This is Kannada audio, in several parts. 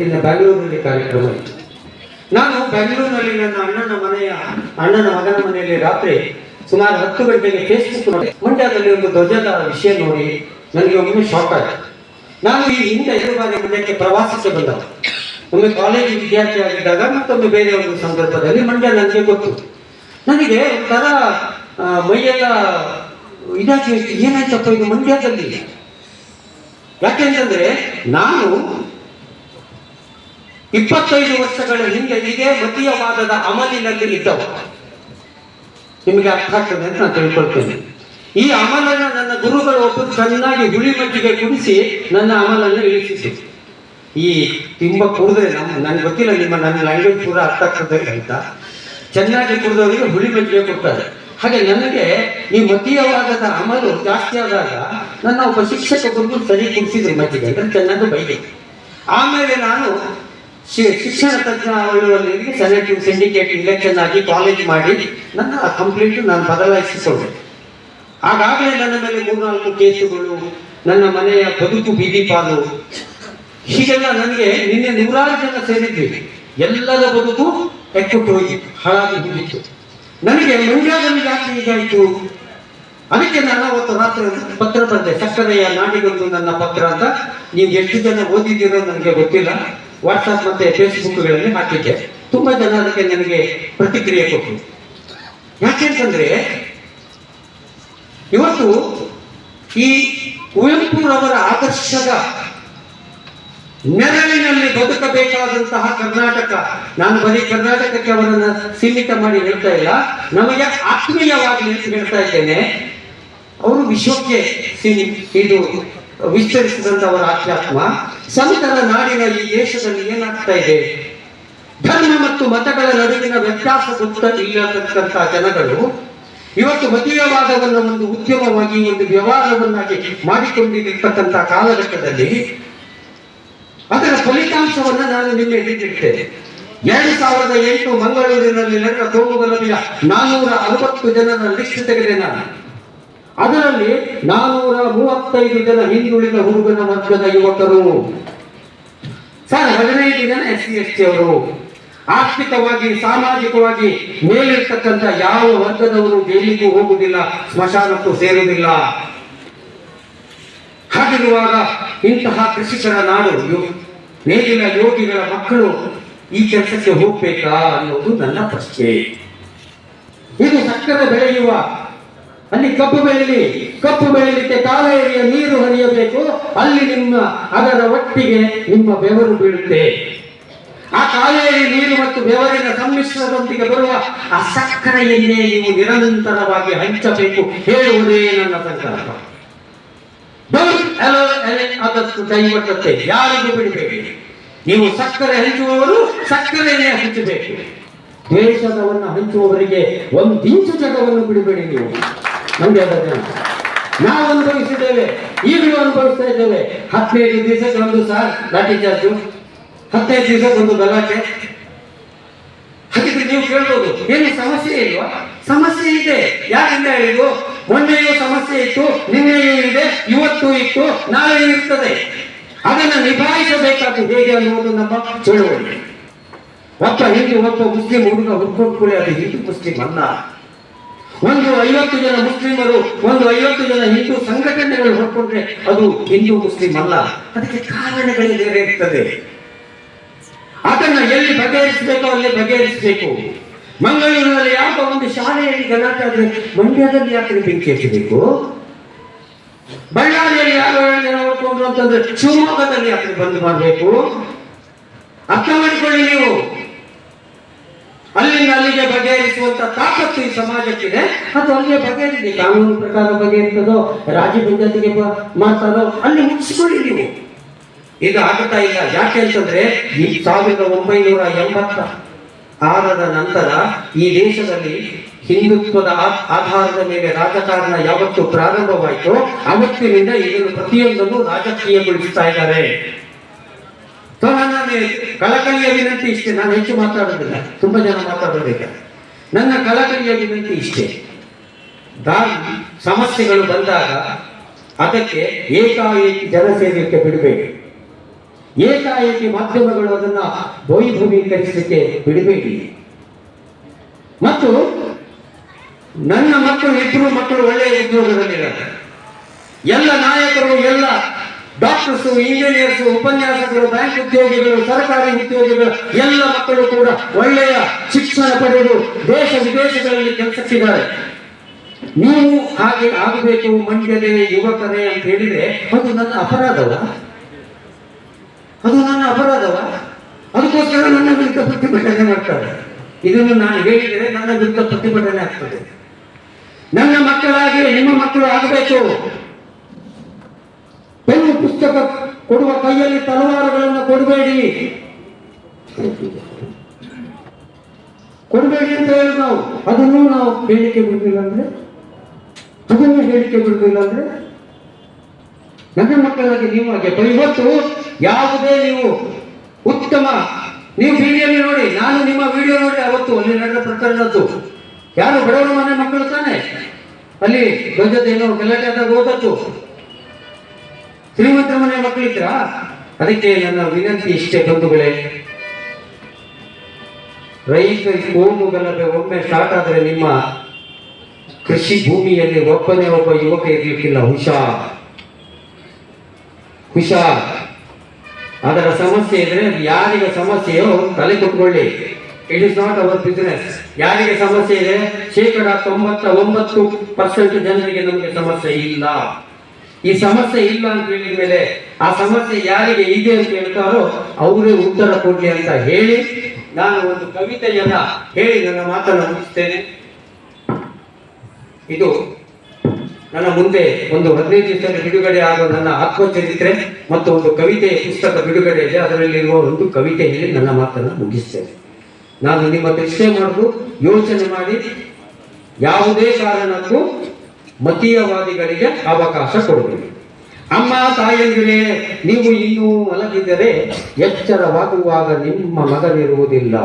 ನಿನ್ನ ಬೆಂಗಳೂರಿನಲ್ಲಿ ಕಾರ್ಯಕ್ರಮ ನಾನು ಬೆಂಗಳೂರಿನಲ್ಲಿ ನನ್ನ ಅಣ್ಣನ ಮನೆಯ, ಅಣ್ಣನ ಮಗನ ಮನೆಯಲ್ಲಿ ರಾತ್ರಿ ಸುಮಾರು ಹತ್ತು ಗಂಟೆಗೆ ಫೇಸ್ಬುಕ್ ನೋಡಿ, ಮಂಡ್ಯದಲ್ಲಿ ಒಂದು ಧ್ವಜದ ವಿಷಯ ನೋಡಿ, ನನಗೆ ಒಮ್ಮೆ ಶಾಕ್ ಆಯಿತು. ನಾನು ಈ ಹಿಂದೆ ಎರಡು ಬಾರಿ ಮಂಡ್ಯಕ್ಕೆ ಪ್ರವಾಸಕ್ಕೆ ಬಂದ ಒಮ್ಮೆ ಕಾಲೇಜ್ ವಿದ್ಯಾರ್ಥಿ ಆಗಿದ್ದಾಗ ಮತ್ತೊಮ್ಮೆ ಬೇರೆ ಒಂದು ಸಂದರ್ಭದಲ್ಲಿ ಮಂಡ್ಯ ನನಗೆ ಗೊತ್ತು. ನನಗೆ ಒಂಥರ ಮೈಯೆಲ್ಲ ಇದಾಗಿ. ಏನಾಯ್ತಪ್ಪ ಇದು ಮಂಡ್ಯದಲ್ಲಿ? ಯಾಕೆಂತಂದ್ರೆ ನಾನು ಇಪ್ಪತ್ತೈದು ವರ್ಷಗಳ ಹಿಂದೆ ಇದೇ ಮತೀಯವಾದದ ಅಮಲಿನಲ್ಲಿ ಇದ್ದವು. ನಿಮಗೆ ಅರ್ಥ ಆಗ್ತದೆ ಅಂತ ನಾನು ತಿಳ್ಕೊಳ್ತೇನೆ. ಈ ಅಮಲನ್ನ ನನ್ನ ಗುರುಗಳು ಒಬ್ಬರು ಚೆನ್ನಾಗಿ ಹುಳಿ ಮಟ್ಟಿಗೆ ಕುಡಿಸಿ ನನ್ನ ಅಮಲನ್ನು ಇಳಿಸಿತು ಈ ತುಂಬ ಕುಡಿದ್ರೆ ನಮ್ಮ ನನ್ಗೆ ಗೊತ್ತಿಲ್ಲ ನಿಮ್ಮ ನನ್ನ ಲ್ಯಾಂಗ್ವೇಜ್ ಕೂಡ ಅರ್ಥ ಆಗ್ತದೆ ಅಂತ. ಚೆನ್ನಾಗಿ ಕುಡಿದವರಿಗೆ ಹುಳಿ ಮಜ್ಜಿಗೆ ಕೊಡ್ತಾರೆ. ಹಾಗೆ ನನಗೆ ಈ ಮತೀಯವಾದದ ಅಮಲು ಜಾಸ್ತಿ ಆದಾಗ ನನ್ನ ಒಬ್ಬ ಶಿಕ್ಷಕ ಗುರುಗಳು ಸರಿ ಕುಡಿಸಿದ್ರು ಮಜ್ಜಿಗೆ ಅಂದ್ರೆ ಚೆನ್ನಾಗಿ ಬೈದೆ. ಆಮೇಲೆ ನಾನು ಶಿಕ್ಷಣ ತಜ್ಞ ಆಳುವಲ್ಲಿಗೆ ಸೆನೆಟಿವ್ ಸಿಂಡಿಕೇಟ್ ಇಲೆಕ್ಷನ್ ಆಗಿ ಕಾಲೇಜ್ ಮಾಡಿ ನನ್ನ ಕಂಪ್ಲೀಟ್ ನಾನು ಬದಲಾಯಿಸಿಕೊಂಡೆ ಆಗಾಗಲೇ ನನ್ನ ಮೇಲೆ ಮೂರ್ನಾಲ್ಕು ಕೇಸುಗಳು, ನನ್ನ ಮನೆಯ ಬದುಕು ಬೀದಿ ಪಾಲು. ಹೀಗೆಲ್ಲ ನನಗೆ ನಿನ್ನೆ ನೂರಾರು ಜನ ಸೇರಿದ್ವಿ. ಎಲ್ಲರ ಬದುಕು ಎಕ್ಕುಟ್ಟು ಹೋಗಿತ್ತು ಹಾಳಾಗಿ ಹೋಗಿತ್ತು. ನನಗೆ ಮಂಡ್ಯದಲ್ಲಿ ಯಾಕೆ ಹೀಗಾಯಿತು ಅದಕ್ಕೆ ನಾನು ಅವತ್ತು ರಾತ್ರಿ ಪತ್ರ ತಂದೆ, ಸಕ್ಕರೆಯ ನಾಡಿಗೊಂದು ನನ್ನ ಪತ್ರ ಅಂತ. ನೀವು ಎಷ್ಟು ಜನ ಓದಿದ್ದೀರೋ ನನಗೆ ಗೊತ್ತಿಲ್ಲ. ವಾಟ್ಸಪ್ ಮತ್ತೆ ಫೇಸ್ಬುಕ್ಗಳಲ್ಲಿ ಹಾಕಿದ್ದೆ ತುಂಬಾ ಜನ ಅದಕ್ಕೆ ನನಗೆ ಪ್ರತಿಕ್ರಿಯೆ ಕೊಟ್ಟರು ಯಾಕೆಂತಂದ್ರೆ ಇವತ್ತು ಈ ಕುವೆಂಪುರವರ ಆದರ್ಶದ ನೆರಳಿನಲ್ಲಿ ಬದುಕಬೇಕಾದಂತಹ ಕರ್ನಾಟಕ, ನಾನು ಬರೀ ಕರ್ನಾಟಕಕ್ಕೆ ಅವರನ್ನು ಸೀಮಿತ ಮಾಡಿ ಹೇಳ್ತಾ ಇಲ್ಲ, ನಮಗೆ ಆತ್ಮೀಯವಾಗಿ ಹೇಳ್ತಾ ಇದ್ದೇನೆ. ಅವರು ವಿಶ್ವಕ್ಕೆ ಸೀಮಿ ಇದು ವಿಸ್ತರಿಸಿದಂತ ಅವರ ಆಧ್ಯಾತ್ಮ. ಸಂತರ ನಾಡಿನಲ್ಲಿ ಈ ದೇಶದಲ್ಲಿ ಏನಾಗ್ತಾ ಇದೆ? ಧರ್ಮ ಮತ್ತು ಮತಗಳ ನಡುವಿನ ವ್ಯತ್ಯಾಸ ಗೊತ್ತ ಇಲ್ಲತಕ್ಕಂತಹ ಜನಗಳು ಇವತ್ತು ಮತೀಯವಾದವನ್ನು ಒಂದು ಉದ್ಯಮವಾಗಿ, ಒಂದು ವ್ಯವಹಾರವನ್ನಾಗಿ ಮಾಡಿಕೊಂಡಿರತಕ್ಕಂತಹ ಕಾಲಘಟ್ಟದಲ್ಲಿ ಅದರ ಫಲಿತಾಂಶವನ್ನ ನಾನು ನಿನ್ನೆ ಹಿಡಿದಿಟ್ಟೆ ಎರಡು ಸಾವಿರದ ಎಂಟು ಮಂಗಳೂರಿನಲ್ಲಿ ನಡೆದ ತೋಮುಗಲಭೆಯ ನಾನೂರ ಅರವತ್ತು ಜನರ ಲಿಸ್ಟ್ ತೆಗೆದೆ ನಾನು. ಅದರಲ್ಲಿ ನಾನೂರ ಮೂವತ್ತೈದು ಜನ ಹಿಂದುಳಿದ ಹುಡುಗನ ವರ್ಗದ ಯುವಕರು. ಸರ್ ಹದಿನೈದು ಜನ ಎಸ್ ಸಿ, ಎಸ್ ಟಿ ಅವರು. ಆರ್ಥಿಕವಾಗಿ, ಸಾಮಾಜಿಕವಾಗಿ ಮೇಲಿರ್ತಕ್ಕಂಥ ಯಾವ ವರ್ಗದವರು ಜೈಲಿಗೂ ಹೋಗುವುದಿಲ್ಲ ಸ್ಮಶಾನಕ್ಕೂ ಸೇರುವುದಿಲ್ಲ. ಹಾಗಿರುವಾಗ ಇಂತಹ ಕೃಷಿಕರ ನಾಡು ಮೇಲಿನ ಯೋಗಿಗಳ ಮಕ್ಕಳು ಈ ಕೆಲಸಕ್ಕೆ ಹೋಗ್ಬೇಕಾ ಅನ್ನೋದು ನನ್ನ ಪ್ರಶ್ನೆ. ಇದು ಸಕ್ಕರೆ ಬೆಳೆಯುವ ಅಲ್ಲಿ ಕಬ್ಬು ಬೆಳೆಯಲಿ ಕಬ್ಬು ಬೆಳೆಯಲಿಕ್ಕೆ ಕಾವೇರಿಯ ನೀರು ಹರಿಯಬೇಕು. ಅಲ್ಲಿ ನಿಮ್ಮ ಅದರ ಒಟ್ಟಿಗೆ ನಿಮ್ಮ ಬೆವರು ಬೀಳುತ್ತೆ. ಆ ಕಾವೇರಿ ನೀರು ಮತ್ತು ಬೆವರಿನ ಸಮ್ಮಿಶ್ರದೊಂದಿಗೆ ಬರುವ ಆ ಸಕ್ಕರೆಯನ್ನೇ ನೀವು ನಿರಂತರವಾಗಿ ಹಂಚಬೇಕು ಹೇಳುವುದೇ ನನ್ನ ಸಂಕಲ್ಪ. the thing. ಯಾರಿಗೂ ಬಿಡಬೇಡಿ. ನೀವು ಸಕ್ಕರೆ ಹಂಚುವವರು ಸಕ್ಕರೆಯನ್ನೇ ಹಂಚಬೇಕು. ದ್ವೇಷದವನ್ನು ಹಂಚುವವರಿಗೆ ಒಂದು ಇಂಚು ಜಗವನ್ನು ಬಿಡಬೇಡಿ ನೀವು. ನಮ್ಗೆ ನಾವು ಅನುಭವಿಸಿದ್ದೇವೆ, ಈಗಲೂ ಅನುಭವಿಸ್ತಾ ಇದ್ದೇವೆ. ಹದಿನೈದು ದಿವಸಕ್ಕೆ ಒಂದು ಸಾರ್ ಲಾಠಿ ಚಾರ್ಜು, ಹದಿನೈದು ದಿವಸಕ್ಕೆ ಒಂದು ಗಲಾಟೆ. ಹಾಗಿದ್ರೆ ನೀವು ಕೇಳ್ಬೋದು ಏನು ಸಮಸ್ಯೆ ಇಲ್ವಾ? ಸಮಸ್ಯೆ ಇದೆ. ಯಾರಿಂದ ಹೇಳಿದ್ರು ಮೊನ್ನೆಯೂ ಸಮಸ್ಯೆ ಇತ್ತು, ನಿನ್ನೆಯೂ ಇದೆ, ಇವತ್ತು ಇತ್ತು ನಾಳೆ ಇರ್ತದೆ. ಅದನ್ನು ನಿಭಾಯಿಸಬೇಕಾದ ಹೇಗೆ ಅನ್ನುವುದು ನಮ್ಮ ಚಳುವಳಿ. ಒಬ್ಬ ಹಿಂದೂ, ಒಬ್ಬ ಮುಸ್ಲಿಂ ಹುಡುಗ ಹುಡ್ಕೊಂಡು ಅದು ಹಿಂದೂ, ಮುಸ್ಲಿಂ ಅಲ್ಲ. ಒಂದು ಐವತ್ತು ಜನ ಮುಸ್ಲಿಮರು, ಒಂದು ಐವತ್ತು ಜನ ಹಿಂದೂ ಸಂಘಟನೆಗಳು ಹೊರಕೊಂಡ್ರೆ ಅದು ಹಿಂದೂ ಮುಸ್ಲಿಂ ಅಲ್ಲ. ಅದಕ್ಕೆ ಕಾರಣಗಳೇ ಬೇರೆ ಅದನ್ನು ಎಲ್ಲಿ ಬಗೆಹರಿಸಬೇಕೋ ಅಲ್ಲಿ ಬಗೆಹರಿಸಬೇಕು. ಮಂಗಳೂರಿನಲ್ಲಿ ಯಾವ ಒಂದು ಶಾಲೆಯಲ್ಲಿ ಗಲಾಟೆ ಆದ್ರೆ ಮಂಡ್ಯದಲ್ಲಿ ಯಾಕೆ ಬೆಂಕಿ ಹಚ್ಚಬೇಕು ಬಳ್ಳಾರಿಯಲ್ಲಿ ಯಾರು ಹೊಡ್ಕೊಂಡ್ರು ಅಂತಂದ್ರೆ ಶಿವಮೊಗ್ಗದಲ್ಲಿ ಯಾಕೆ ಬಂದ್ ಮಾಡಬೇಕು? ಅರ್ಥ ಮಾಡಿಕೊಳ್ಳಿ ನೀವು. ಅಲ್ಲಿಂದ ಅಲ್ಲಿಗೆ ಬಗೆಹರಿಸುವಂತ ತಾಕತ್ತು ಈ ಸಮಾಜಕ್ಕಿದೆ. ಅದು ಅಲ್ಲಿಗೆ ಬಗೆಹರಿಲಿ. ಕಾನೂನು ಪ್ರಕಾರ ಬಗೆಹರಿತದೋ ರಾಜ್ಯ ಪಂಚಾಯತಿಗೆ ಮಾಡ್ತಾರೋ ಅಲ್ಲಿ ಮುಚ್ಚಿಕೊಳ್ಳಿ ನೀವು. ಇದು ಆಗ್ತಾ ಇಲ್ಲ. ಯಾಕೆ ಅಂತಂದ್ರೆ, ಈ ಸಾವಿರದ ಒಂಬೈನೂರ ಎಂಬತ್ತ ಆರರ ನಂತರ ಈ ದೇಶದಲ್ಲಿ ಹಿಂದುತ್ವದ ಆಧಾರದ ಮೇಲೆ ರಾಜಕಾರಣ ಯಾವತ್ತು ಪ್ರಾರಂಭವಾಯಿತು, ಅವತ್ತಿನಿಂದ ಇದನ್ನು ಪ್ರತಿಯೊಂದನ್ನು ರಾಜಕೀಯಗೊಳಿಸ್ತಾ ಇದ್ದಾರೆ. ಸೊ ನನ್ನ ಕಳಕಳಿಯ ವಿನಂತಿ ಇಷ್ಟೇ. ನಾನು ಹೆಚ್ಚು ಮಾತಾಡೋದಿಲ್ಲ, ತುಂಬಾ ಜನ ಮಾತಾಡೋದಿಲ್ಲ ನನ್ನ ಕಳಕಳಿಯ ವಿನಂತಿ ಇಷ್ಟೇ. ಸಮಸ್ಯೆಗಳು ಬಂದಾಗ ಅದಕ್ಕೆ ಏಕಾಏಕಿ ಜನ ಬಿಡಬೇಡಿ. ಬಿಡಬೇಕು ಏಕಾಏಕಿ ಮಾಧ್ಯಮಗಳು ಅದನ್ನ ವೈಭವೀಕರಿಸಲಿಕ್ಕೆ ಬಿಡಬೇಡಿ. ಮತ್ತು ನನ್ನ ಮಕ್ಕಳು ಇಬ್ಬರು ಮಕ್ಕಳು ಒಳ್ಳೆಯ ಉದ್ಯೋಗದಲ್ಲಿದ್ದಾರೆ. ಎಲ್ಲ ನಾಯಕರು, ಎಲ್ಲ ಡಾಕ್ಟರ್ಸ್, ಇಂಜಿನಿಯರ್ಸ್, ಉಪನ್ಯಾಸಕರು, ಬ್ಯಾಂಕ್ ಉದ್ಯೋಗಿಗಳು, ಸರ್ಕಾರಿ ಉದ್ಯೋಗಿಗಳು, ಎಲ್ಲ ಮಕ್ಕಳು ಕೂಡ ಒಳ್ಳೆಯ ಶಿಕ್ಷಣ ಪಡೆದು ದೇಶ ವಿದೇಶಗಳಲ್ಲಿ ಕೆಲಸಕ್ಕಿದ್ದಾರೆ. ನೀವು ಹಾಗೆ ಆಗಬೇಕು ಮಂಡ್ಯದೇ ಯುವಕರೇ ಅಂತ ಹೇಳಿದ್ರೆ, ಅದು ನನ್ನ ಅಪರಾಧವ? ಅದು ನನ್ನ ಅಪರಾಧವ? ಅದಕ್ಕೋಸ್ಕರ ನನ್ನ ವಿರುದ್ಧ ಪ್ರತಿಭಟನೆ ಮಾಡ್ತಾರೆ. ಇದನ್ನು ನಾನು ಹೇಳಿದರೆ ನನ್ನ ವಿರುದ್ಧ ಪ್ರತಿಭಟನೆ ಆಗ್ತದೆ. ನನ್ನ ಮಕ್ಕಳಾಗಿ ನಿಮ್ಮ ಮಕ್ಕಳು ಆಗಬೇಕು. ಪುಸ್ತಕ ಕೊಡುವ ಕೈಯಲ್ಲಿ ತಲವಾರುಗಳನ್ನು ಕೊಡಬೇಡಿ. ಕೊಡಬೇಡಿ ಅಂತ ಹೇಳಿ ನಾವು. ಅದನ್ನು ನಾವು ಹೇಳಿಕೆ ಬಿಡಲಿಲ್ಲ ಅಂದ್ರೆ? ಅದನ್ನು ಹೇಳಿಕೆ ಬಿಡಲಿಲ್ಲ ಅಂದ್ರೆ? ನನ್ನ ಮಕ್ಕಳಾಗಿ ನೀವು ಹಾಗೆ ಇವತ್ತು ಯಾವುದೇ ನೀವು ಉತ್ತಮ, ನೀವು ವಿಡಿಯೋಲಿ ನೋಡಿ, ನಾನು ನಿಮ್ಮ ವಿಡಿಯೋ ನೋಡಿ, ಅವತ್ತು ಅಲ್ಲಿ ನಡೆದ ಪ್ರಕರಣದ್ದು ಯಾರು ಬಡವರ ಮನೆ ಮಕ್ಕಳು ತಾನೆ? ಅಲ್ಲಿ ಧ್ವಜದೇನೋ ಗಲಾಟೆ ಆದಾಗ ಹೋದದ್ದು. ಶ್ರೀಮಂತರ ಮನೆ ಮಕ್ಕಳಿದ್ರಾ ಅದಕ್ಕೆ ನನ್ನ ವಿನಂತಿ ಇಷ್ಟೇ ಬಂಧುಗಳೇ. ರೈತ ಕೋಮು ಗಲಭೆ ಒಮ್ಮೆ ಸ್ಟಾರ್ಟ್ ಆದರೆ ನಿಮ್ಮ ಕೃಷಿ ಭೂಮಿಯಲ್ಲಿ ಒಬ್ಬನೇ ಒಬ್ಬ ಯುವಕ ಇರಲಿಕ್ಕಿಲ್ಲ ಹುಷಾ ಹುಷಾರ್. ಅದರ ಸಮಸ್ಯೆ ಇದ್ರೆ ಯಾರಿಗೆ ಸಮಸ್ಯೆಯೋ ತಲೆ ಕೊಟ್ಕೊಳ್ಳಿ it is not our business ಯಾರಿಗೆ ಸಮಸ್ಯೆ ಇದೆ? ಶೇಕಡ ತೊಂಬತ್ತ ಒಂಬತ್ತು ಪರ್ಸೆಂಟ್ ಜನರಿಗೆ ನಮಗೆ ಸಮಸ್ಯೆ ಇಲ್ಲ. ಈ ಸಮಸ್ಯೆ ಇಲ್ಲ ಅಂತ ಹೇಳಿದ ಮೇಲೆ ಆ ಸಮಸ್ಯೆ ಯಾರಿಗೆ ಇದೆ ಅಂತ ಹೇಳ್ತಾರೋ ಅವರೇ ಉತ್ತರ ಕೊಡಲಿ ಅಂತ ಹೇಳಿ ನಾನು ಒಂದು ಕವಿತೆಯನ್ನ ಹೇಳಿ ನನ್ನ ಮಾತನ್ನು ಮುಗಿಸ್ತೇನೆ. ಇದು ನನ್ನ ಮುಂದೆ ಒಂದು ಹದಿನೈದು ದಿವಸದಲ್ಲಿ ಬಿಡುಗಡೆ ಆಗುವ ನನ್ನ ಆತ್ಮಚರಿತ್ರೆ ಮತ್ತು ಒಂದು ಕವಿತೆ ಪುಸ್ತಕ ಬಿಡುಗಡೆ ಇದೆ. ಅದರಲ್ಲಿರುವ ಒಂದು ಕವಿತೆ ಹೇಳಿ ನನ್ನ ಮಾತನ್ನು ಮುಗಿಸ್ತೇನೆ. ನಾನು ನಿಮ್ಮ ಪ್ರಶ್ನೆ ಮಾಡುದು ಯೋಚನೆ ಮಾಡಿ ಯಾವುದೇ ಕಾರಣಕ್ಕೂ ಮತೀಯವಾದಿಗಳಿಗೆ ಅವಕಾಶ ಕೊಡಬೇಕು ಅಮ್ಮ, ತಾಯಂದಿರೇ, ನೀವು ಇನ್ನೂ ಮಲಗಿದರೆ ಎಚ್ಚರವಾಗುವಾಗ ನಿಮ್ಮ ಮಗನಿರುವುದಿಲ್ಲ.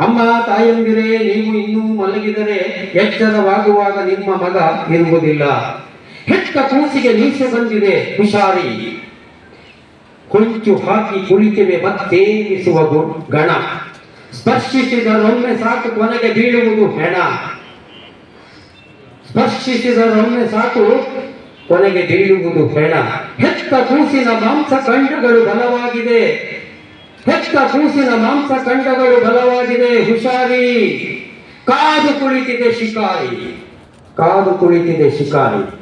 ಅಮ್ಮ, ತಾಯಂದಿರೇ, ನೀವು ಇನ್ನೂ ಮಲಗಿದರೆ ಎಚ್ಚರವಾಗುವಾಗ ನಿಮ್ಮ ಮಗ ಇರುವುದಿಲ್ಲ. ಹೆತ್ತ ಕೂಸಿಗೆ ನೀಸೆ ಬಂದಿದೆ, ಹುಷಾರಿ. ಕುಂಚು ಹಾಕಿ ಕುಳಿತಿವೆ ಮತ್ತೇರಿಸುವ ಗಣ. ಗಣ ಸ್ಪರ್ಶಿಸಿದರೊಮ್ಮೆ ಸಾಕು ಕೊನೆಗೆ ಬೀಳುವುದು ಹೆಣ. ಸ್ಪರ್ಶಿಸಿದರೊಮ್ಮೆ ಸಾಕು. ಕೊನೆಗೆ ಬೀಳುವುದು ಹೆಣ ಹೆತ್ತ ಕೂಸಿನ ಮಾಂಸ ಖಂಡಗಳು ಬಲವಾಗಿದೆ. ಹೆತ್ತ ಕೂಸಿನ ಮಾಂಸ ಖಂಡಗಳು ಬಲವಾಗಿದೆ. ಹುಷಾರಿ. ಕಾದು ಕುಳಿತಿದೆ ಶಿಕಾರಿ. ಕಾದು ಕುಳಿತಿದೆ ಶಿಕಾರಿ.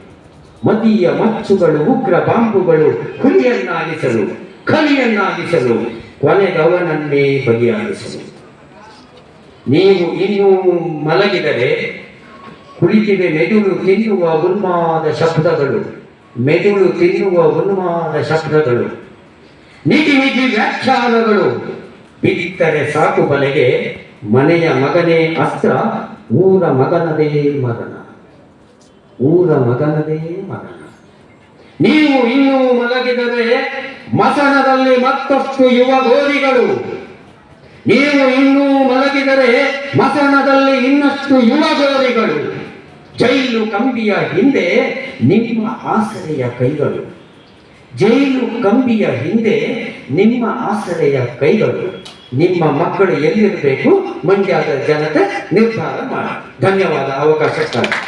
ಮದಿಯ ಮಚ್ಚುಗಳು, ಉಗ್ರ ಬಾಂಬುಗಳು ಹುಲಿಯನ್ನಾಗಿಸಲು ಕಲಿಯನ್ನಾಗಿಸಲು ಕೊನೆಗವನನ್ನೇ ಬಗೆಯಾಗಿಸಲು ನೀವು ಇನ್ನೂ ಮಲಗಿದರೆ ಕುಳಿತಿದೆ ಮೆದುಳು ತಿನ್ನುವ ಉನ್ಮಾದ ಶಬ್ದಗಳು. ಮೆದುಳು ತಿನ್ನುವ ಉನ್ಮಾದ ಶಬ್ದಗಳು. ನಿಧಿ ನಿಧಿ ವ್ಯಾಖ್ಯಾನಗಳು. ಬಿದ್ದರೆ ಸಾಕು ಬಲೆಗೆ, ಮನೆಯ ಮಗನೇ ಅಸ್ತ್ರ, ಊರ ಮಗನದೇ ಮಗನ ಊರ ಮಗನದೇ ಮಗನ ನೀವು ಇನ್ನೂ ಮಲಗಿದರೆ ಮಸನದಲ್ಲಿ ಮತ್ತಷ್ಟು ಯುವ ಗೋರಿಗಳು. ನೀವು ಇನ್ನೂ ಮಲಗಿದರೆ ಮಸನದಲ್ಲಿ ಇನ್ನಷ್ಟು ಯುವ ಗೋರಿಗಳು. ಜೈಲು ಕಂಬಿಯ ಹಿಂದೆ ನಿಮ್ಮ ಆಸರೆಯ ಕೈಗಳು. ಜೈಲು ಕಂಬಿಯ ಹಿಂದೆ ನಿಮ್ಮ ಆಸರೆಯ ಕೈಗಳು. ನಿಮ್ಮ ಮಕ್ಕಳು ಎಲ್ಲಿರಬೇಕು? ಮಂಡ್ಯದ ಜನತೆ ನಿರ್ಧಾರ ಮಾಡಿ. ಧನ್ಯವಾದ ಅವಕಾಶಕ್ಕಾಗಿ.